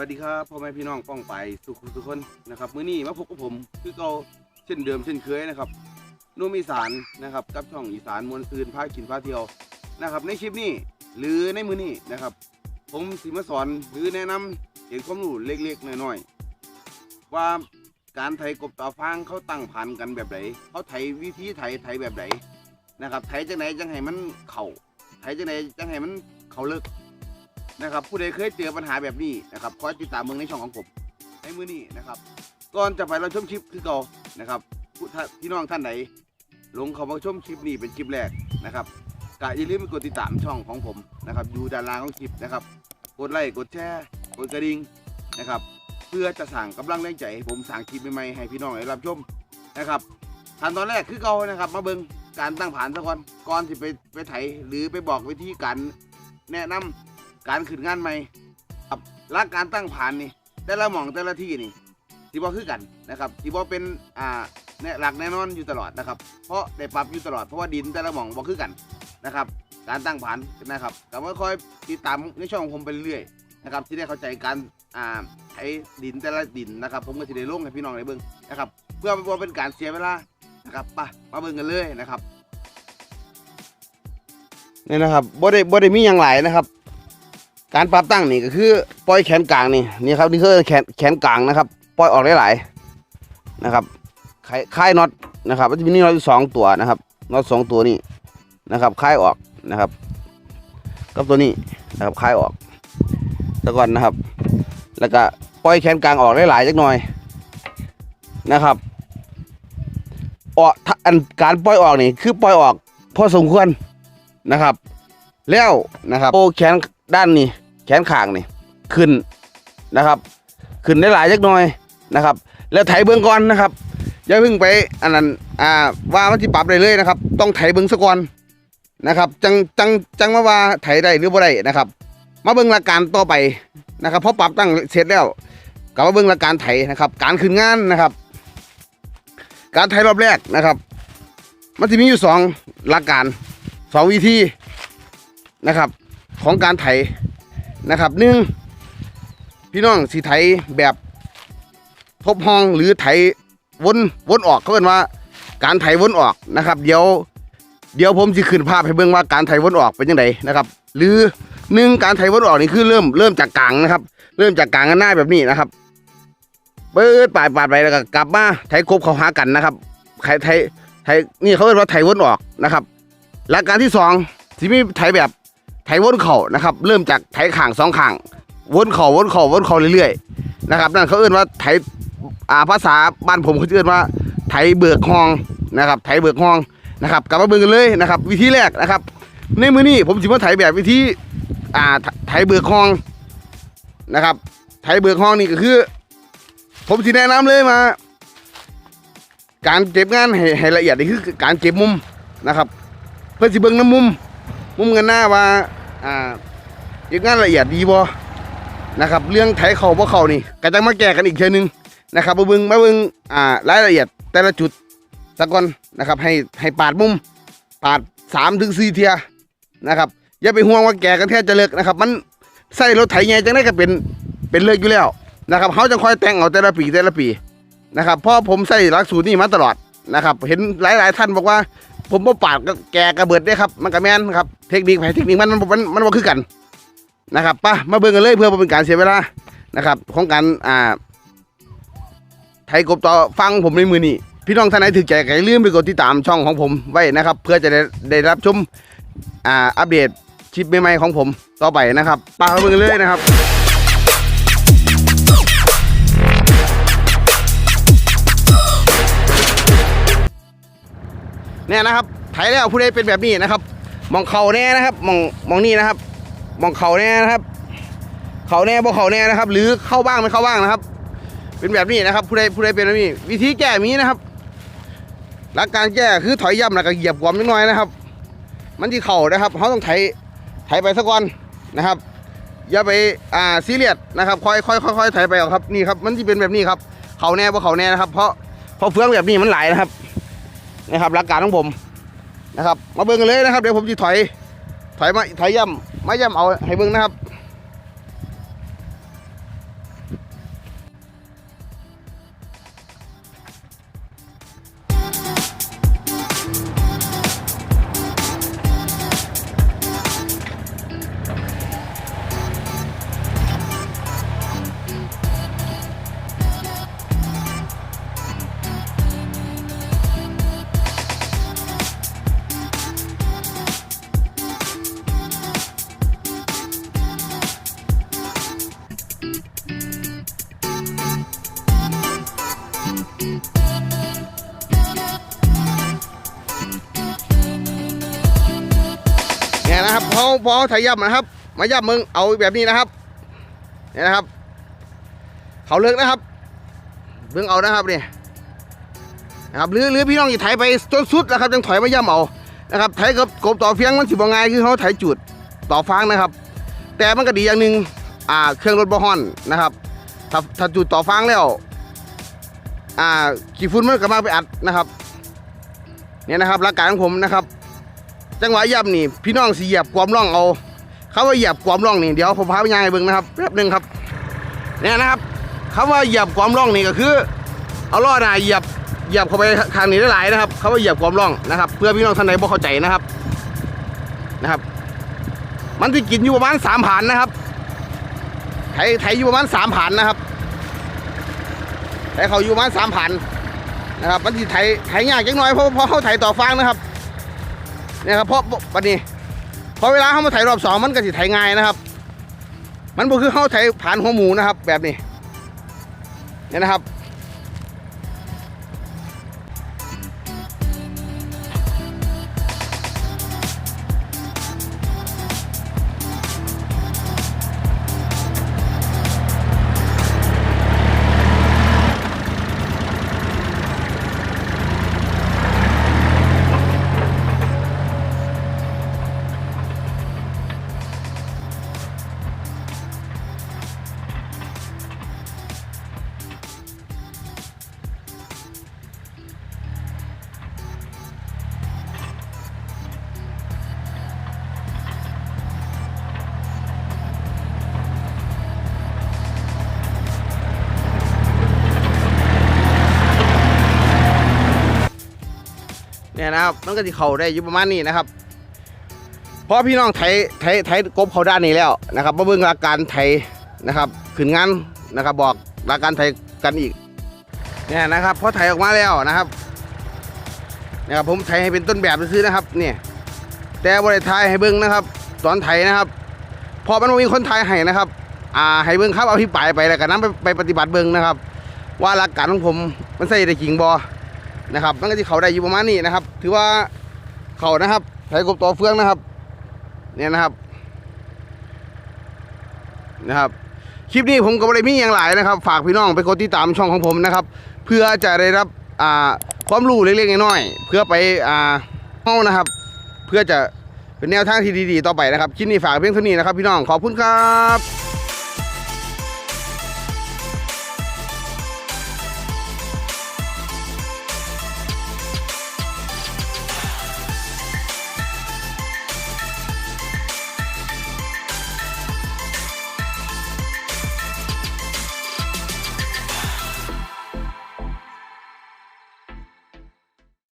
วัสดีครับพ่อแม่พี่น้องป้องไปสุขทุกคนนะครับมื้อนี้มาพบกับผมคือเก่าเช่นเดิมเช่นเคยนะครับนุ่มอีสานนะครับกับช่องอีสานมวลซืนพากินพาเที่ยวนะครับ ในคลิปนี้หรือในมื้อนี้นะครับ ผมสิมาสอนหรือแนะนำเกี่ยวกับความรู้เล็กๆน้อยๆว่าการไถกบต่อฟางเขาตั้งพันกันแบบไหนเขาไถวิธีไถไถแบบไหนนะครับไถจังไหนจังให้มันเข่าไถจังไหนจังให้มันเข่าเลิก นะครับผู้ใดเคยเจอปัญหาแบบนี้นะครับคอยติดตามเมืองในช่องของผมในมือนี้นะครับก่อนจะไปเราชมคลิปคือเก่านะครับผู้ท่านพี่น้องท่านไหนลงเข้ามาชมคลิปนี้เป็นคลิปแรกนะครับก็อย่าลืมกดติดตามช่องของผมนะครับอยู่ด้านล่างของคลิปนะครับ กดไลค์กดแชร์กดกระดิ่งนะครับ เพื่อจะสั่งกำลังแรงใจให้ผมสั่งคลิปใหม่ๆให้พี่น้องได้รับชมนะครับขั้นตอนแรกคือเก่านะครับ มาเบิ่งการตั้งผ่านซะก่อนก่อนที่ไปไปไถหรือไปบอกวิธีการแนะนำ การขึ้นงานใหม่ครับหลักการตั้งผ่านนี่แต่ละหม่องแต่ละที่นี่ที่บ่คือกันนะครับที่บ่เป็นอ่าเนี่ยหลักแน่นอนอยู่ตลอดนะครับ เพราะได้ปรับอยู่ตลอดเพราะว่าดินแต่ละหม่องบ่คือกันนะครับ การตั้งผ่านนะครับก็ค่อยๆติดตามในช่องของผมไปเรื่อยๆนะครับที่ได้เข้าใจการอ่าใช้ดินแต่ละดินนะครับ ผมก็สิได้ลงให้พี่น้องได้เบิ่งนะครับ เพื่อบ่เป็นการเสียเวลานะครับไปมาเบิ่งกันเลยนะครับนี่นะครับบ่ได้บ่ได้มีหยังหลายนะครับ การปรับตั้งนี่ก็คือปล่อยแขนกลางนี่นี่ครับนี่คือแขนแขนกลางนะครับ ปล่อยออกหลายๆนะครับคลายน็อตนะครับมันจะมีน็อตสองตัวนะครับน็อตสองตัวนี้นะครับคลายออกนะครับกับตัวนี้นะครับคลายออกแล้วก่อนนะครับ แล้วก็ปล่อยแขนกลางออกหลายๆจักหน่อยนะครับออกอันการปล่อยออกนี่คือปล่อยออกพอสมควรนะครับ แล้วนะครับโอแขนด้านนี้แขนข้างนี่ขึ้นนะครับ ขึ้นได้หลายจักหน่อยนะครับ แล้วไถเบื้องก่อนนะครับอย่าเพิ่งไปอันนั้นอ่าว่ามันจะปรับได้เลยนะครับ ต้องไถเบื้องซะก่อนนะครับจังจังจังมาว่าไถได้หรือบ่ได้นะครับ มาเบิ่งหลักการต่อไปนะครับพอปรับตั้งเสร็จแล้วก็มาเบิ่งหลักการไถนะครับ การขึ้นงานนะครับ การไถรอบแรกนะครับ มันจะมีอยู่สองหลักการสองวิธี นะครับ ของการไถนะครับหนึ่งพี่น้องสีไถแบบทบห้องหรือไถวนวนออกเขาเรียกว่า การไถวนออกนะครับ เดี๋ยว เดี๋ยวผมจะขึ้นภาพให้เบิ่งว่าการไถวนออกเป็นยังไงนะครับ หรือหนึ่งการไถวนออกนี่คือเริ่มเริ่มจากกลางนะครับ เริ่มจากกลางกันหน้าแบบนี้นะครับเปิดปาดปาดไปแล้วก็กลับมาไถครบเขาหากันนะครับไถไถไถนี่เขาเรียกว่าไถวนออกนะครับ หลักการที่สองที่มีไถแบบ ไถวนเข่านะครับ เริ่มจากไถข่างสองข่างวนเข่าวนเข่าวนเข่าเรื่อยๆนะครับ นั่นเขาเอื้นว่าไถอ่าภาษาบ้านผมเขาเอื้นว่าไถเบิกฮองนะครับไถเบิกฮองนะครับกลับมาเบิ่งกันเลยนะครับ วิธีแรกนะครับ ในมือนี้ผมสิมาไถแบบวิธีอ่าไถเบิกฮองนะครับ ไถเบิกฮองนี่ก็คือ ผมสิแนะนำเลยมา การเก็บงานให้ให้ละเอียดนี่คือการเก็บมุมนะครับ เพื่อสิเบิ่งน้ำมุม มุมกันหน้าว่า อ่าเก็บงานละเอียดดีบ่นะครับ เรื่องไถเข่าบ่เข่านี่ก็จะมาแก้กันอีกเทื่อนึงนะครับมาเบิ่งมาเบิ่งอ่ารายละเอียดแต่ละจุดสักก่อนนะครับ ให้ให้ปาดมุม ปาดสามถึงสี่เทียนะครับอย่าไปห่วงว่าแก่กันแท้จะเลิกนะครับ มันใส่รถไถไงจังได้ก็เป็นเป็นเลิกอยู่แล้วนะครับเขาจะคอยแต่งเอาแต่ละปีแต่ละปีนะครับเพราะผมใส่หลักสูตรนี้มาตลอดนะครับ เห็นหลาย ๆ ท่านบอกว่า ผมบ่ปาดก็แกกระเบิดได้ครับมันก็แมนครับเทคนิคไปเทคนิคมันมันมันมันบ่คือกันนะครับป่ะมาเบิ่งกันเลยเพื่อเป็นการเสียเวลานะครับ ของการอ่าไทยกบต่อฟังผมในมือนี้พี่น้องท่านไหนถือใจก็อย่าลืมไปกดติดตามช่องของผมไว้นะครับ เพื่อจะได้ได้รับชมอ่าอัปเดตคลิปใหม่ๆของผมต่อไปนะครับป่ะมาเบิ่งกันเลยนะครับ เนี่ยนะครับไถแล้วผู้ใดเป็นแบบนี้นะครับมองเข่าแน่นะครับมองมองนี่นะครับมองเข่าแน่นะครับ เข่าแน่บ่เข่าแน่นะครับ หรือเข้าบ้างไม่เข้าบ้างนะครับ เป็นแบบนี้นะครับผู้ใดผู้ใดเป็นแบบนี้ วิธีแก้มีนะครับหลักการแก้คือถอยย่ำแล้วก็เหยียบกวมนิดหน่อยนะครับ มันที่เข่านะครับเขาต้องไถไถไปสักก่อนนะครับอย่าไปอ่าซีเรียสนะครับค่อยค่อยค่อยค่อยไถไปเอาครับนี่ครับ มันที่เป็นแบบนี้ครับ เข่าแน่บ่เข่าแน่นะครับ เพราะเพราะเฟืองแบบนี้มันไหลนะครับ นะครับหลักการของผมนะครับ มาเบิ่งกันเลยนะครับ เดี๋ยวผมจะถอย ถอยมาถอยย่ำมาย่ำเอาให้เบิ่งนะครับ พอเขาไถย่ำนะครับ มาย่ำมึงเอาแบบนี้นะครับเนี่ยนะครับ เขาเลิกนะครับเบิ่งเอานะครับนี่นะครับหรือหรือพี่น้องอย่าไถไปจนสุดนะครับจังถอยมาย่ำเอานะครับไถกับกบต่อเฟียงมันสิบ่ง่ายคือเขาไถจุดต่อฟางนะครับ แต่มันก็ดีอย่างหนึ่งอ่าเครื่องรถบ่ฮ้อนนะครับถ้าถ้าจุดต่อฟางแล้วอ่าขี้ฝุ่นมันก็มาไปอัดนะครับเนี่ยนะครับหลักการของผมนะครับ จังหวะย่ำนี่ พี่น้องสิเหยียบความร่องเอาเขาว่าหยียบความร่องนี่เดี๋ยวผมพาไปย่างให้เบิ่งนะครับแป๊บหนึงครับเนี่ยนะครับคำว่าหยียบความร่องนี่ก็คือ เอาล้อหน้าหยียบหยียบเข้าไปทางนี้ได้หลายนะครับเขาว่าหยียบความร่องนะครับ เพื่อพี่น้องท่านใดบ่เข้าใจนะครับนะครับ มันจะกินอยู่ประมาณสามผ่านนะครับไถไถอยู่ประมาณสามผ่านนะครับไถเขาอยู่ประมาณสามผ่านนะครับ มันจะไถไถยากจังน้อยเพราะเพราะเขาไถต่อฟางนะครับ นี่ยครับเพราะวันนี้พอเวลาเขามาไถรอบสองมันก็สิไถง่ายนะครับ มันบ่คือเขาไถผ่านหัวหมูนะครับ แบบนี้เนี่ยนะครับ เนี่ยนะครับ มันก็จะเข่าได้อยู่ประมาณนี้นะครับเพราะพี่น้องไถไถไถกบเขาด้านนี้แล้วนะครับมาเบิ่งหลักการไถนะครับขึ้นงานนะครับ บอกหลักการไถกันอีกเนี่ยนะครับพอไถออกมาแล้วนะครับนะครับผมไถให้เป็นต้นแบบซื้อนะครับเนี่ยแต่บริไทยให้เบิ่งนะครับ ตอนไถนะครับพอมันมีคนไทยให้นะครับอ่าให้เบิ่งครับเอาที่ปลายไปแล้วกันนั้นไปไปปฏิบัติเบิ่งนะครับ ว่าหลักการของผมมันใส่ได้จริงบอ นะครับมันก็จะเขาได้อยู่ประมาณนี้นะครับ ถือว่าเขานะครับไถกบต่อเฟืองนะครับเนี่ยนะครับนะครับคลิปนี้ผมก็ไม่ได้มีอย่างหลายนะครับ ฝากพี่น้องไปกดติดตามช่องของผมนะครับ เพื่อจะได้รับอ่าความรู้เล็กๆน้อยๆเพื่อไปอ่าเข้านะครับ เพื่อจะเป็นแนวทางที่ดีๆ ต่อไปนะครับคลิปนี้ฝากเพียงเท่านี้นะครับ พี่น้องขอบคุณครับ